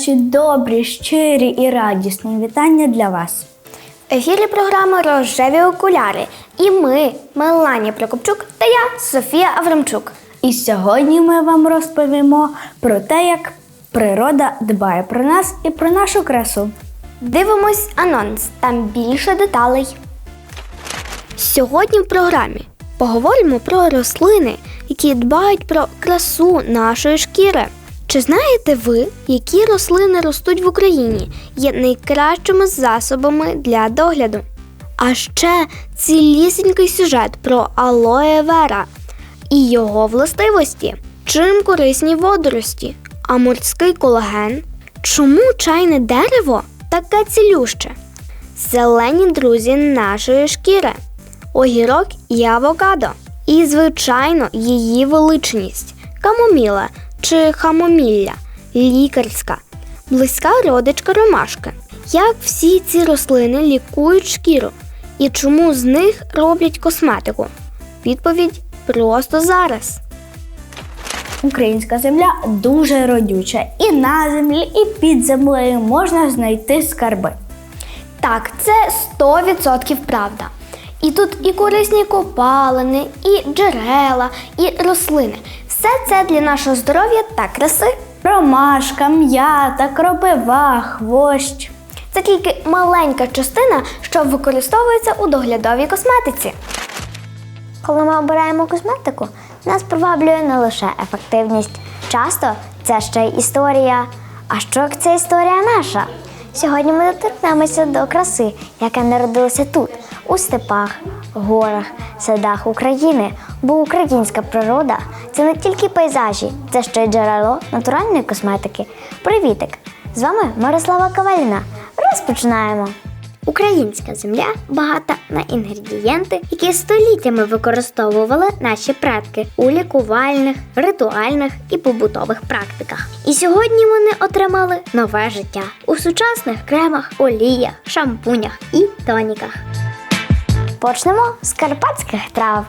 наші добрі, щирі і радісні вітання для вас. В ефірі програми Рожеві окуляри. І ми, Меланія Прокопчук та я, Софія Аврамчук. І сьогодні ми вам розповімо про те, як природа дбає про нас і про нашу красу. Дивимось анонс, там більше деталей. Сьогодні в програмі поговоримо про рослини, які дбають про красу нашої шкіри. Чи знаєте ви, які рослини ростуть в Україні, є найкращими засобами для догляду? А ще цілісінький сюжет про алоє вера і його властивості, чим корисні водорості, а морський колаген, чому чайне дерево таке цілюще? Зелені друзі нашої шкіри, огірок і авокадо. І, звичайно, її величність камоміла чи хамомілля, лікарська, близька родичка ромашки. Як всі ці рослини лікують шкіру і чому з них роблять косметику? Відповідь просто зараз. Українська земля дуже родюча, і на землі, і під землею можна знайти скарби. Так, це 100% правда. І тут і корисні копалини, і джерела, і рослини. Все це для нашого здоров'я та краси. Ромашка, м'ята, кропива, хвощ. Це тільки маленька частина, що використовується у доглядовій косметиці. Коли ми обираємо косметику, нас приваблює не лише ефективність. Часто це ще й історія. А що як це історія наша? Сьогодні ми доторкнемося до краси, яка народилася тут, у степах, горах, садах України. Бо українська природа це не тільки пейзажі, це ще й джерело натуральної косметики. Привітик! З вами Мирослава Каваліна. Розпочинаємо! Українська земля багата на інгредієнти, які століттями використовували наші предки у лікувальних, ритуальних і побутових практиках. І сьогодні вони отримали нове життя у сучасних кремах, оліях, шампунях і тоніках. Почнемо з карпатських трав.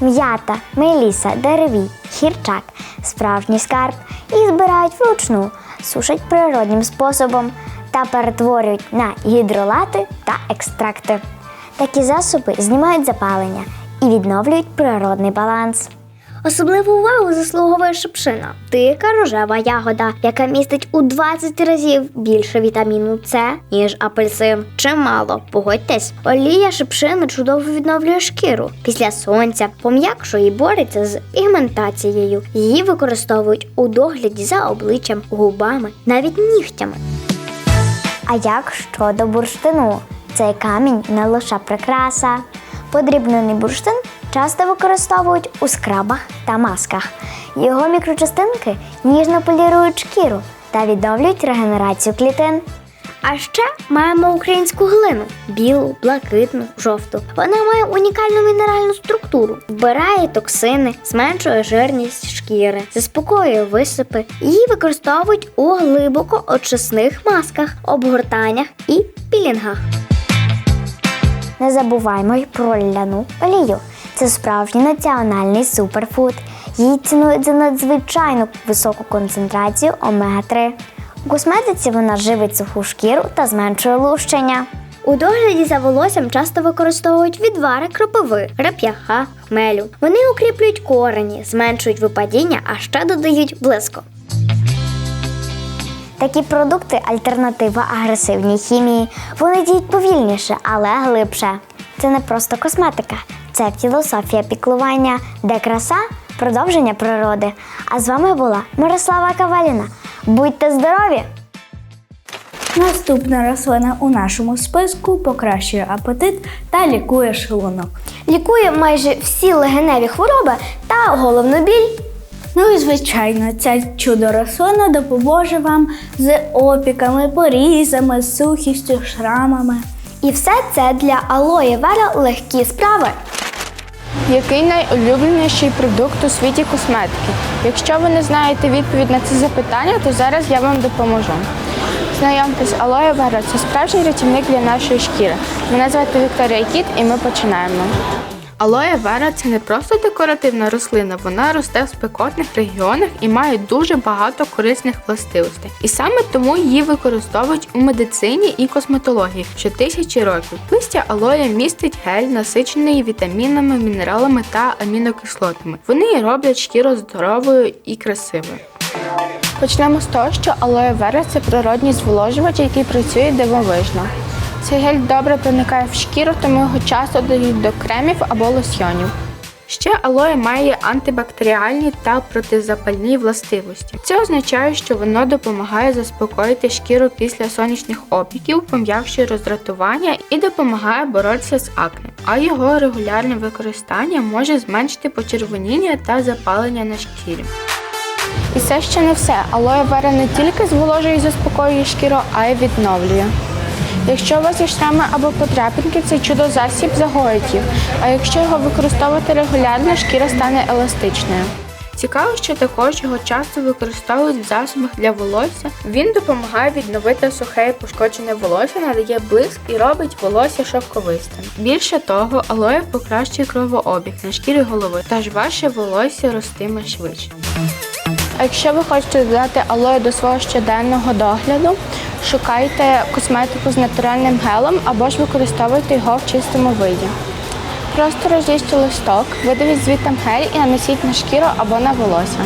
М'ята, меліса, дереві, хірчак, справжній скарб і збирають вручну, сушать природнім способом та перетворюють на гідролати та екстракти. Такі засоби знімають запалення і відновлюють природний баланс. Особливу увагу заслуговує шипшина, дика рожева ягода, яка містить у 20 разів більше вітаміну С, ніж апельсин. Чимало, погодьтесь, олія шипшини чудово відновлює шкіру після сонця, пом'якшує і бореться з пігментацією. Її використовують у догляді за обличчям, губами, навіть нігтями. А як щодо бурштину? Цей камінь не лише прикраса. Подрібнений бурштин часто використовують у скрабах та масках. Його мікрочастинки ніжно полірують шкіру та відновлюють регенерацію клітин. А ще маємо українську глину білу, блакитну, жовту. Вона має унікальну мінеральну структуру, вбирає токсини, зменшує жирність шкіри, заспокоює висипи. Її використовують у глибоко очисних масках, обгортаннях і пілінгах. Не забуваймо й про ляну олію. Це справжній національний суперфуд. Її цінують за надзвичайно високу концентрацію омега-3. У косметиці вона живить суху шкіру та зменшує лущення. У догляді за волоссям часто використовують відвари кропиви, реп'яха, хмелю. Вони укріплюють корені, зменшують випадіння, а ще додають блиску. Такі продукти альтернатива агресивній хімії. Вони діють повільніше, але глибше. Це не просто косметика, це філософія піклування, де краса продовження природи. А з вами була Мирослава Каваліна. Будьте здорові! Наступна рослина у нашому списку покращує апетит та лікує шлунок. Лікує майже всі легеневі хвороби та головну біль. Ну і звичайно, ця чудо рослина допоможе вам з опіками, порізами, сухістю, шрамами. І все це для алоє вера легкі справи. Який найулюбленіший продукт у світі косметики? Якщо ви не знаєте відповідь на це запитання, то зараз я вам допоможу. Знайомтесь, алоє вера це справжній рятівник для нашої шкіри. Мене звати Вікторія Кіт і ми починаємо. Алоє вера це не просто декоративна рослина, вона росте в спекотних регіонах і має дуже багато корисних властивостей. І саме тому її використовують у медицині і косметології вже тисячі років. Листя алоє містить гель, насичений вітамінами, мінералами та амінокислотами. Вони роблять шкіру здоровою і красивою. Почнемо з того, що алоє вера це природній зволожувач, який працює дивовижно. Цей гель добре проникає в шкіру, тому його часто дають до кремів або лосьйонів. Ще алоє має антибактеріальні та протизапальні властивості. Це означає, що воно допомагає заспокоїти шкіру після сонячних опіків, пом'якшує роздратування і допомагає боротися з акне. А його регулярне використання може зменшити почервоніння та запалення на шкірі. І це ще не все. Алоє вера не тільки зволожує і заспокоює шкіру, а й відновлює. Якщо у вас є шрами або подряпинки, це чудо засіб загоїть їх. А якщо його використовувати регулярно, шкіра стане еластичною. Цікаво, що також його часто використовують в засобах для волосся. Він допомагає відновити сухе і пошкоджене волосся, надає блиск і робить волосся шовковистим. Більше того, алоє покращує кровообіг на шкірі голови, тож ваше волосся ростиме швидше. А якщо ви хочете додати алоє до свого щоденного догляду, шукайте косметику з натуральним гелем або ж використовуйте його в чистому виді. Просто розріжте листок, видавіть звідти гель і нанесіть на шкіру або на волосся.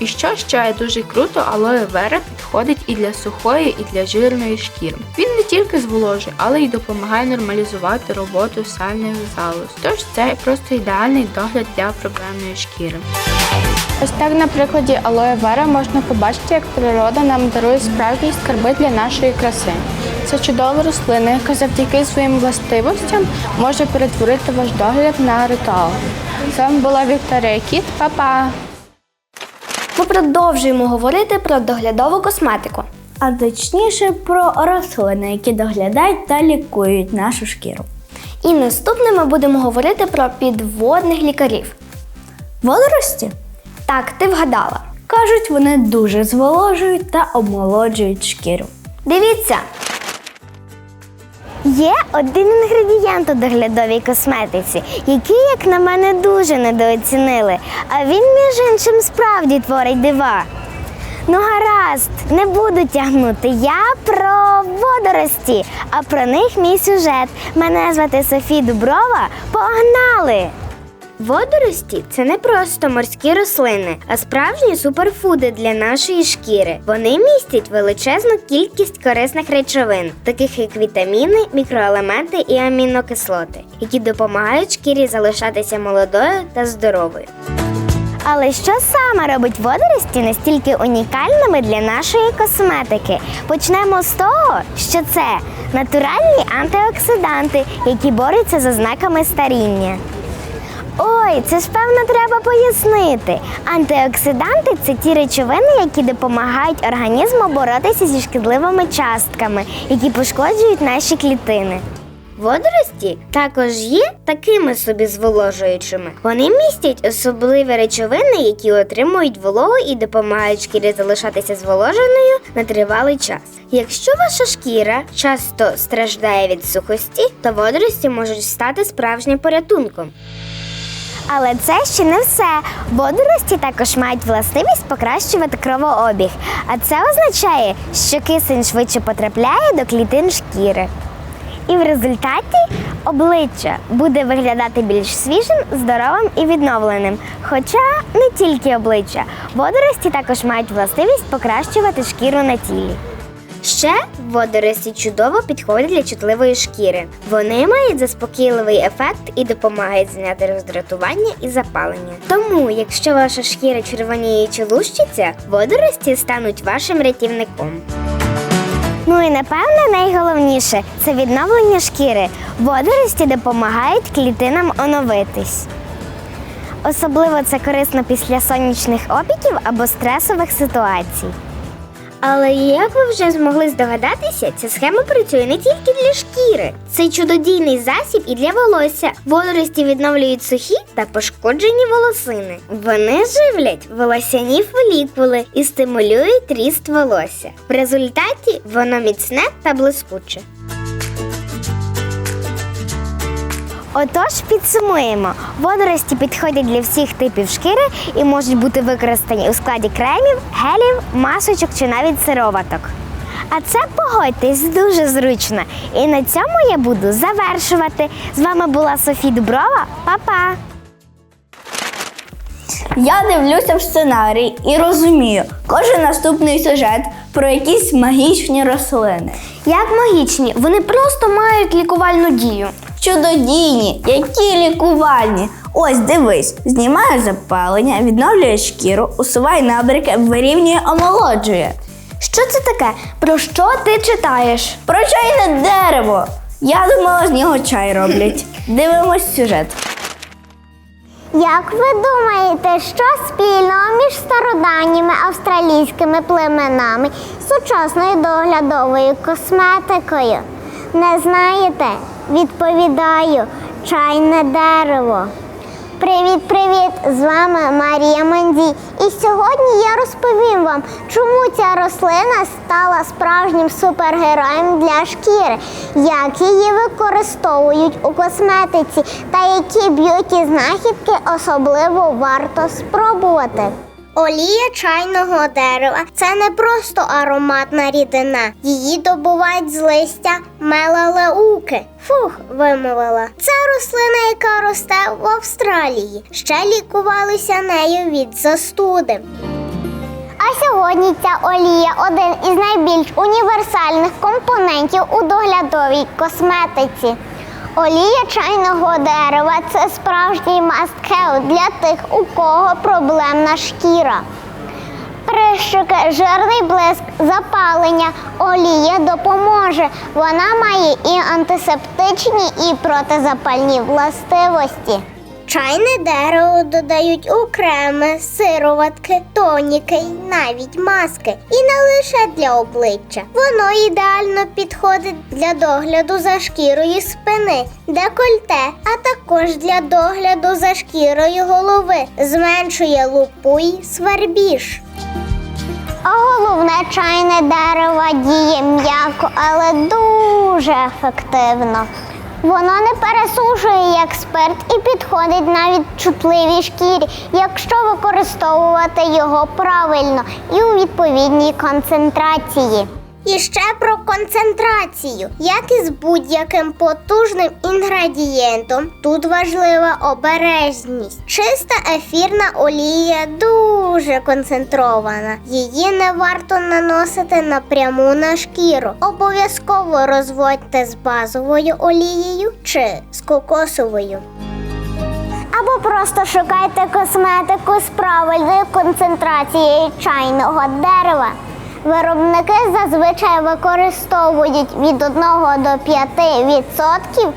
І що ще дуже круто, алоє вера підходить і для сухої, і для жирної шкіри. Він не тільки зволожує, але й допомагає нормалізувати роботу сальних залоз. Тож це просто ідеальний догляд для проблемної шкіри. Ось так на прикладі алоє вера можна побачити, як природа нам дарує справжні скарби для нашої краси. Це чудова рослина, яка завдяки своїм властивостям може перетворити ваш догляд на ритуал. З вами була Вікторія Кіт, Па-па! Ми продовжуємо говорити про доглядову косметику. А точніше про рослини, які доглядають та лікують нашу шкіру. І наступне ми будемо говорити про підводних лікарів. Водорості Так, ти вгадала. кажуть, вони дуже зволожують та омолоджують шкіру. Дивіться, Є один інгредієнт у доглядовій косметиці, який, як на мене, дуже недооцінили. А він, між іншим, справді творить дива. Ну, гаразд, не буду тягнути. Я про водорості, а про них мій сюжет. Мене звати Софі Дуброва. Погнали! Водорості це не просто морські рослини, а справжні суперфуди для нашої шкіри. Вони містять величезну кількість корисних речовин, таких як вітаміни, мікроелементи і амінокислоти, які допомагають шкірі залишатися молодою та здоровою. Але що саме робить водорості настільки унікальними для нашої косметики? Почнемо з того, що це натуральні антиоксиданти, які борються з ознаками старіння. Ой, це ж певно треба пояснити. Антиоксиданти це ті речовини, які допомагають організму боротися зі шкідливими частками, які пошкоджують наші клітини. Водорості також є такими собі зволожуючими. Вони містять особливі речовини, які отримують вологу і допомагають шкірі залишатися зволоженою на тривалий час. Якщо ваша шкіра часто страждає від сухості, то водорості можуть стати справжнім порятунком. Але це ще не все. Водорості також мають властивість покращувати кровообіг. А це означає, що кисень швидше потрапляє до клітин шкіри. І в результаті обличчя буде виглядати більш свіжим, здоровим і відновленим. Хоча не тільки обличчя, водорості також мають властивість покращувати шкіру на тілі. Ще водорості чудово підходять для чутливої шкіри. Вони мають заспокійливий ефект і допомагають зняти роздратування і запалення. Тому, якщо ваша шкіра червоніє чи лущиться, водорості стануть вашим рятівником. Ну і напевне найголовніше це відновлення шкіри. Водорості допомагають клітинам оновитись. Особливо це корисно після сонячних опіків або стресових ситуацій. Але як ви вже змогли здогадатися, ця схема працює не тільки для шкіри. Це чудодійний засіб і для волосся. Водорості відновлюють сухі та пошкоджені волосини. Вони живлять волосяні фолікули і стимулюють ріст волосся. В результаті воно міцне та блискуче. Отож, підсумуємо. Водорості підходять для всіх типів шкіри і можуть бути використані у складі кремів, гелів, масочок чи навіть сироваток. А це погодьтесь дуже зручно. І на цьому я буду завершувати. З вами була Софі Дуброва. Па-па! Я дивлюся в сценарій і розумію, кожен наступний сюжет про якісь магічні рослини. Як магічні, вони просто мають лікувальну дію. Чудодійні, які лікувальні. Ось дивись, знімає запалення, відновлює шкіру, усуває набряки, вирівнює, омолоджує. Що це таке? Про що ти читаєш? Про чайне дерево. Я думала, з нього чай роблять. Дивимось сюжет. Як ви думаєте, що спільного між стародавніми австралійськими племенами сучасною доглядовою косметикою? Не знаєте? Відповідаю, чайне дерево. Привіт, привіт! З вами Марія Мандій. І сьогодні я розповім вам, чому ця рослина стала справжнім супергероєм для шкіри, як її використовують у косметиці та які б'юті знахідки особливо варто спробувати. Олія чайного дерева це не просто ароматна рідина. Її добувають з листя мелалеуки. Фух, вимовила. Це рослина, яка росте в Австралії. Ще лікувалися нею від застуди. А сьогодні ця олія один із найбільш універсальних компонентів у доглядовій косметиці. Олія чайного дерева це справжній must-have для тих, у кого проблемна шкіра. Прищики, жирний блиск, запалення, олія допоможе. Вона має і антисептичні, і протизапальні властивості. Чайне дерево додають у креми, сироватки, тоніки й навіть маски. І не лише для обличчя. Воно ідеально підходить для догляду за шкірою спини, декольте, а також для догляду за шкірою голови. Зменшує лупу й свербіж. А головне чайне дерево діє м'яко, але дуже ефективно. Воно не пересушує як спирт і підходить навіть чутливій шкірі, якщо використовувати його правильно і у відповідній концентрації. І ще про концентрацію. Як і з будь-яким потужним інгредієнтом, тут важлива обережність. Чиста ефірна олія дуже концентрована. Її не варто наносити напряму на шкіру. Обов'язково розводьте з базовою олією чи з кокосовою. Або просто шукайте косметику з правильною концентрацією чайного дерева. Виробники зазвичай використовують від 1 до 5 відсотків.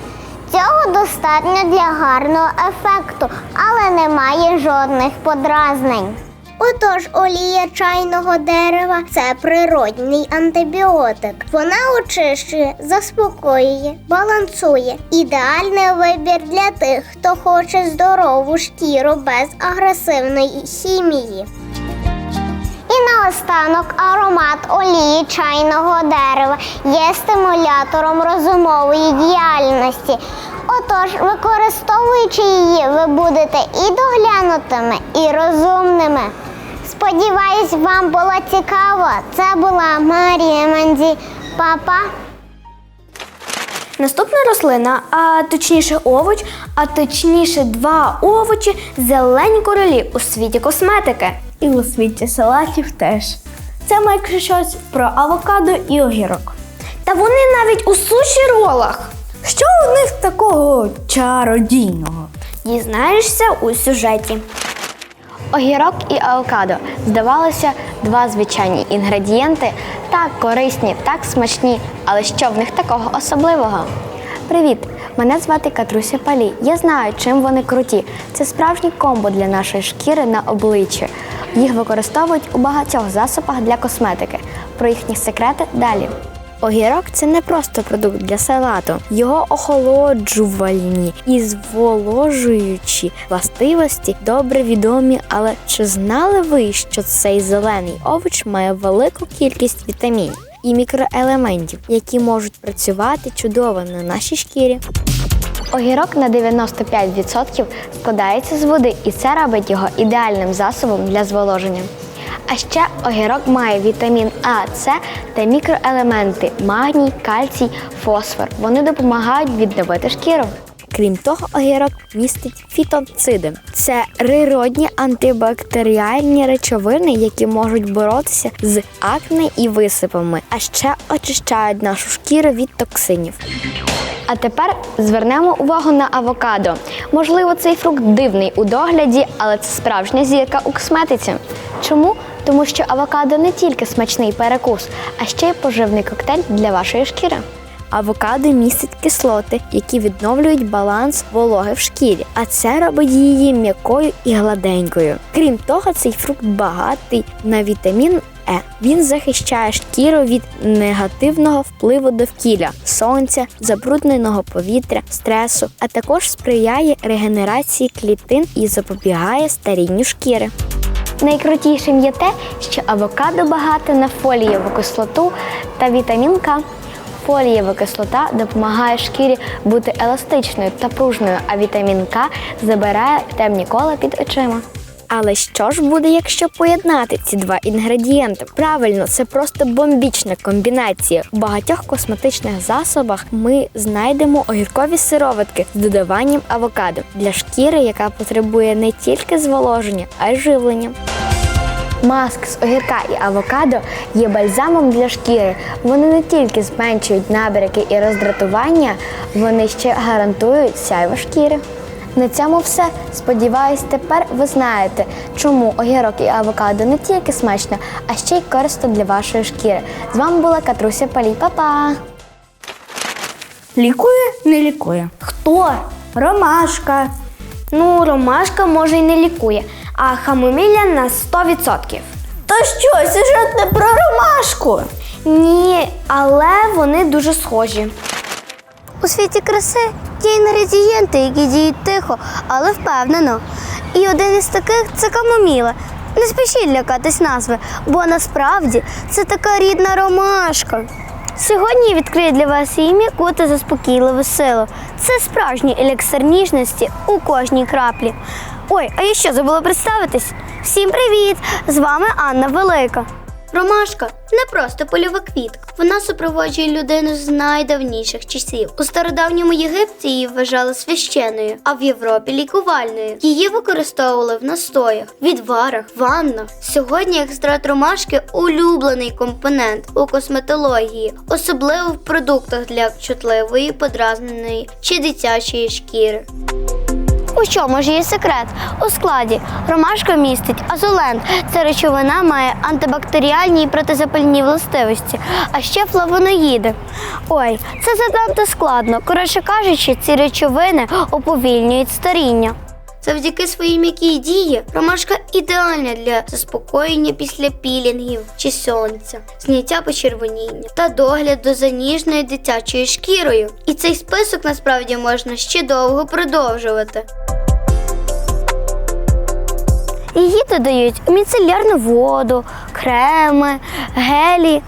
Цього достатньо для гарного ефекту, але немає жодних подразнень. Отож, олія чайного дерева це природний антибіотик. Вона очищує, заспокоює, балансує. Ідеальний вибір для тих, хто хоче здорову шкіру без агресивної хімії. І наостанок аромат олії чайного дерева є стимулятором розумової діяльності. Отож, використовуючи її, ви будете і доглянутими, і розумними. Сподіваюсь, вам було цікаво. Це була Марія Манді. Папа. Наступна рослина, а точніше овоч, а точніше два овочі зелені королі у світі косметики. І у світі салатів теж. Це майже щось про авокадо і огірок. Та вони навіть у суші ролах. Що у них такого чародійного? Дізнаєшся у сюжеті. Огірок і авокадо здавалося два звичайні інгредієнти, так корисні, так смачні. Але що в них такого особливого? Привіт! Мене звати Катруся Палі. Я знаю, чим вони круті. Це справжній комбо для нашої шкіри на обличчі. Їх використовують у багатьох засобах для косметики. Про їхні секрети далі. Огірок це не просто продукт для салату. Його охолоджувальні і зволожуючі властивості добре відомі, але чи знали ви, що цей зелений овоч має велику кількість вітамінів і мікроелементів, які можуть працювати чудово на нашій шкірі? Огірок на 95% складається з води, і це робить його ідеальним засобом для зволоження. А ще огірок має вітамін А, С та мікроелементи магній, кальцій, фосфор. Вони допомагають відновити шкіру. Крім того, огірок містить фітонциди. Це природні антибактеріальні речовини, які можуть боротися з акне і висипами, а ще очищають нашу шкіру від токсинів. А тепер звернемо увагу на авокадо. Можливо, цей фрукт дивний у догляді, але це справжня зірка у косметиці. Чому? Тому що авокадо не тільки смачний перекус, а ще й поживний коктейль для вашої шкіри. Авокадо містить кислоти, які відновлюють баланс вологи в шкірі, а це робить її м'якою і гладенькою. Крім того, цей фрукт багатий на вітамін Е. Він захищає шкіру від негативного впливу довкілля, сонця, забрудненого повітря, стресу, а також сприяє регенерації клітин і запобігає старінню шкіри. Найкрутішим є те, що авокадо багате на фолієву кислоту та вітамін К. Фолієва кислота допомагає шкірі бути еластичною та пружною, а вітамін К забирає темні кола під очима. Але що ж буде, якщо поєднати ці два інгредієнти? Правильно, це просто бомбічна комбінація. У багатьох косметичних засобах ми знайдемо огіркові сироватки з додаванням авокадо для шкіри, яка потребує не тільки зволоження, а й живлення. Маск з огірка і авокадо є бальзамом для шкіри. Вони не тільки зменшують набряки і роздратування, вони ще гарантують сяйво шкіри. На цьому все. Сподіваюсь, тепер ви знаєте, чому огірок і авокадо не тільки смачно, а ще й корисно для вашої шкіри. З вами була Катруся Палій. Па-па! Лікує, не лікує. Хто? Ромашка. Ну, ромашка може й не лікує, а хамомілля на 100%. Та що, сюжет не про ромашку? Ні, але вони дуже схожі. У світі краси є інгредієнти, які діють тихо, але впевнено. І один із таких це камоміла. Не спішіть лякатись назви, бо насправді це така рідна ромашка. Сьогодні я відкрию для вас її м'яку та заспокійливу силу. Це справжній еліксир ніжності у кожній краплі. Ой, а я що забула представитись? Всім привіт! З вами Анна Велика. Ромашка не просто польова квітка. Вона супроводжує людину з найдавніших часів. У стародавньому Єгипті її вважали священною, а в Європі лікувальною. Її використовували в настоях, відварах, ваннах. Сьогодні екстракт ромашки улюблений компонент у косметології, особливо в продуктах для чутливої, подразненої чи дитячої шкіри. У чому ж є секрет? У складі ромашка містить азолен. Ця речовина має антибактеріальні і протизапальні властивості, а ще флавоноїди. Ой, це занадто складно. Коротше кажучи, ці речовини уповільнюють старіння. Завдяки своїй м'якій дії ромашка ідеальна для заспокоєння після пілінгів чи сонця, зняття почервоніння та догляду за ніжною дитячою шкірою. І цей список насправді можна ще довго продовжувати. Її додають у міцелярну воду, креми, гелі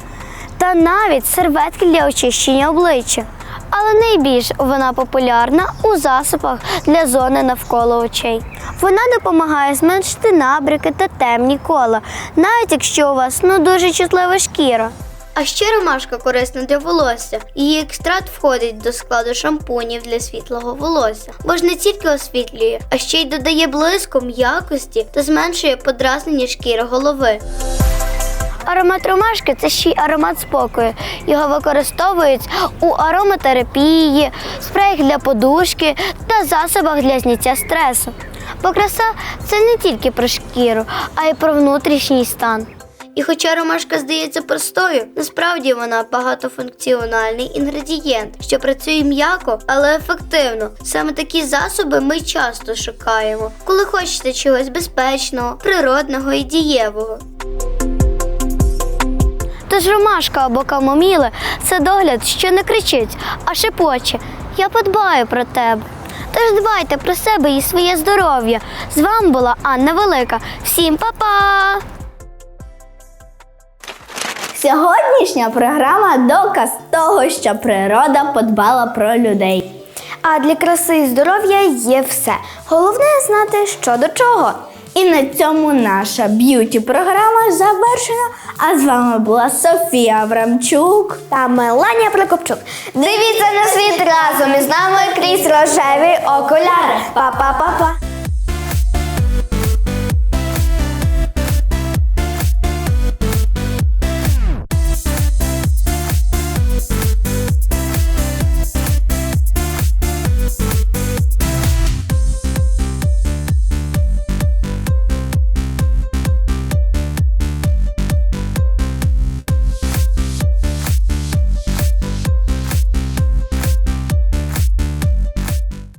та навіть серветки для очищення обличчя. Але найбільш вона популярна у засобах для зони навколо очей. Вона допомагає зменшити набряки та темні кола, навіть якщо у вас ну дуже чутлива шкіра. А ще ромашка корисна для волосся. Її екстракт входить до складу шампунів для світлого волосся, бо ж не тільки освітлює, а ще й додає блиску, м'якості та зменшує подразнення шкіри голови. Аромат ромашки це ще й аромат спокою. Його використовують у ароматерапії, спреях для подушки та засобах для зняття стресу. Бо краса це не тільки про шкіру, а й про внутрішній стан. І хоча ромашка здається простою, насправді вона багатофункціональний інгредієнт, що працює м'яко, але ефективно. Саме такі засоби ми часто шукаємо, коли хочете чогось безпечного, природного і дієвого. Тож ромашка або камоміли це догляд, що не кричить, а шепоче. Я подбаю про тебе. Тож дбайте про себе і своє здоров'я. З вами була Анна Велика. Всім па-па! Сьогоднішня програма доказ того, що природа подбала про людей. А для краси і здоров'я є все. Головне знати, що до чого. І на цьому наша б'юті програма завершена. А з вами була Софія Аврамчук. Та Меланія Прокопчук. Дивіться на світ разом із нами крізь рожеві окуляри. Па-па-па-па.